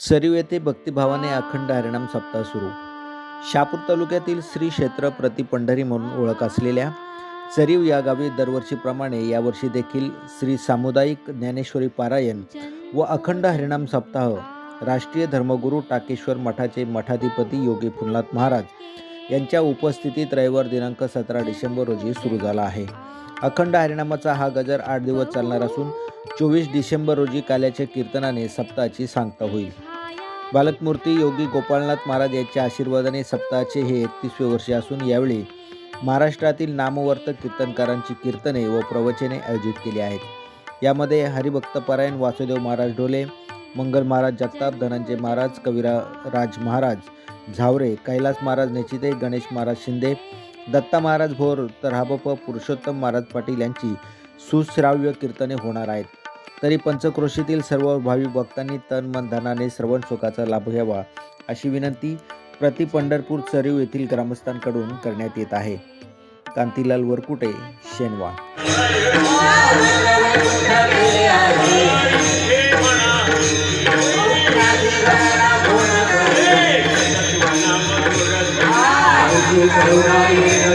सरीव येथे भक्तिभावाने अखंड हरिणाम सप्ताह सुरू. शहापूर तालुक्यातील श्री क्षेत्र प्रति पंढरी म्हणून ओळख असलेल्या सरीव या गावी दरवर्षीप्रमाणे यावर्षी देखील श्री सामुदायिक ज्ञानेश्वरी पारायण व अखंड हरिणाम सप्ताह राष्ट्रीय धर्मगुरू टाकेश्वर मठाचे मठाधिपती योगी फुलनाथ महाराज यांच्या उपस्थितीत रविवार दिनांक सतरा डिसेंबर रोजी सुरू झाला आहे. अखंड हरिणामाचा हा गजर आठ दिवस चालणार असून चोवीस डिसेंबर रोजी काल्याच्या कीर्तनाने सप्ताहाची सांगता होईल. बालकमूर्ती योगी गोपाळनाथ महाराज यांच्या आशीर्वादाने सप्ताहाचे हे एकतीसवे वर्ष असून यावेळी महाराष्ट्रातील नामवर्त कीर्तनकारांची कीर्तने व प्रवचने आयोजित केली आहेत. यामध्ये हरिभक्तपरायण वासुदेव महाराज ढोले मंगल महाराज जगताप धनंजय महाराज कविरा राज महाराज झावरे कैलास महाराज नेचिते गणेश महाराज शिंदे दत्ता महाराज भोर तर हाबप पुरुषोत्तम महाराज पाटील यांची सुश्राव्य कीर्तने होणार आहेत. तरी पंचक्रोशीतील सर्व भाविक भक्तांनी तन मन धनाने श्रवण सुखाचा लाभ घ्यावा अशी विनंती प्रति पंढरपूर चरीव येथील ग्रामस्थांकडून करण्यात येत आहे कांतीलाल वरकुटे शेनवा करुणाई